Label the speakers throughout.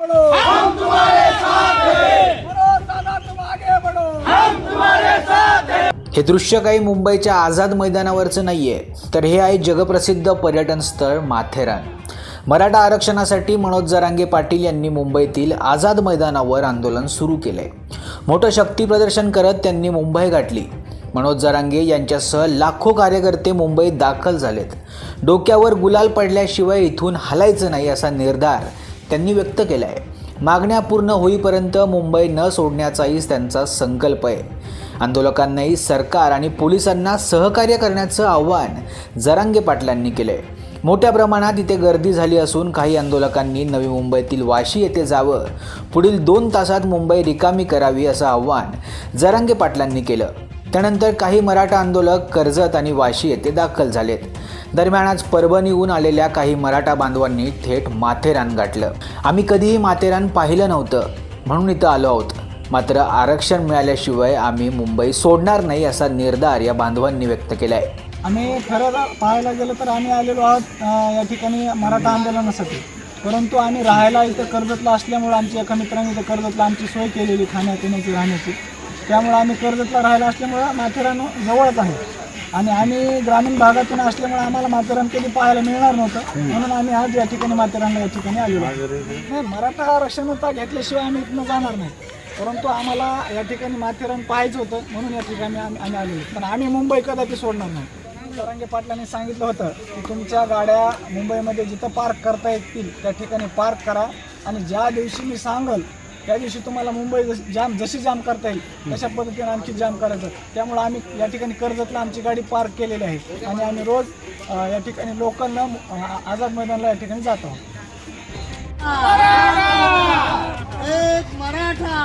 Speaker 1: हैं।
Speaker 2: हे। दृश्य काही मुंबईच्या आझाद मैदानावरचं नाहीये तर हे आहे जगप्रसिद्ध पर्यटन स्थळ माथेरान. मराठा आरक्षणासाठी मनोज जरांगे पाटील यांनी मुंबईतील आझाद मैदानावर आंदोलन सुरू केलंय. मोठं शक्ती प्रदर्शन करत त्यांनी मुंबई गाठली. मनोज जरांगे यांच्यासह लाखो कार्यकर्ते मुंबईत दाखल झालेत. डोक्यावर गुलाल पडल्याशिवाय इथून हलायचं नाही असा निर्धार त्यांनी व्यक्त केला आहे मागण्या पूर्ण होईपर्यंत मुंबई न सोडण्याचाही त्यांचा संकल्प आहे. आंदोलकांनाही सरकार आणि पोलिसांना सहकार्य करण्याचं आव्हान जरांगे पाटलांनी केलं आहे मोठ्या प्रमाणात इथे गर्दी झाली असून काही आंदोलकांनी नवी मुंबईतील वाशी येथे जावं पुढील दोन तासात मुंबई रिकामी करावी असं आव्हान जरांगे पाटलांनी केलं. त्यानंतर काही मराठा आंदोलक कर्जत आणि वाशी येथे दाखल झालेत. दरम्यान आज परभणीहून आलेल्या काही मराठा बांधवांनी थेट माथेरान गाठलं. आम्ही कधीही माथेरान पाहिलं नव्हतं म्हणून इथं आलो आहोत. मात्र आरक्षण मिळाल्याशिवाय आम्ही मुंबई सोडणार नाही असा निर्धार या बांधवांनी व्यक्त केला आहे
Speaker 1: आम्ही खरं तर पाहायला गेलं तर आम्ही आलेलो आहोत अं, या ठिकाणी मराठा आंदोलनासाठी. परंतु आम्ही राहायला इथं कर्जतला असल्यामुळे आमच्या एका मित्राने इथं कर्जतला आमची सोय केलेली खाण्यापिण्याची राहण्याची. त्यामुळे आम्ही कर्जतला राहायला असल्यामुळं माथेरान जवळच आहे. आणि आम्ही ग्रामीण भागातून असल्यामुळे आम्हाला माथेरान कधी पाहायला मिळणार नव्हतं. म्हणून आम्ही आज या ठिकाणी माथेरानला या ठिकाणी आलेलो नाही मराठा आरक्षणाचा घेतल्याशिवाय आम्ही इथनं जाणार नाही. परंतु आम्हाला या ठिकाणी माथेरान पाहायचं होतं म्हणून या ठिकाणी आम्ही आम्ही आलेलो पण आम्ही मुंबई कदापि सोडणार नाही. तरंगे पाटलांनी सांगितलं होतं की तुमच्या गाड्या मुंबईमध्ये जिथं पार्क करता येतील त्या ठिकाणी पार्क करा. आणि ज्या दिवशी मी सांगल त्या दिवशी तुम्हाला मुंबई जशी जाम जशी जाम करता येईल तशा पद्धतीने आणखी जाम करायचं. त्यामुळे आम्ही या ठिकाणी कर्जतला आमची गाडी पार्क केलेली आहे आणि आम्ही रोज या ठिकाणी लोकांना आझाद मैदानला या ठिकाणी जात आहोत.
Speaker 3: एक मराठा.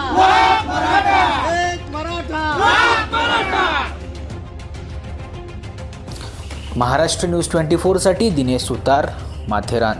Speaker 3: एक मराठा.
Speaker 2: महाराष्ट्र न्यूज ट्वेंटी फोरसाठी दिनेश सुतार माथेरान.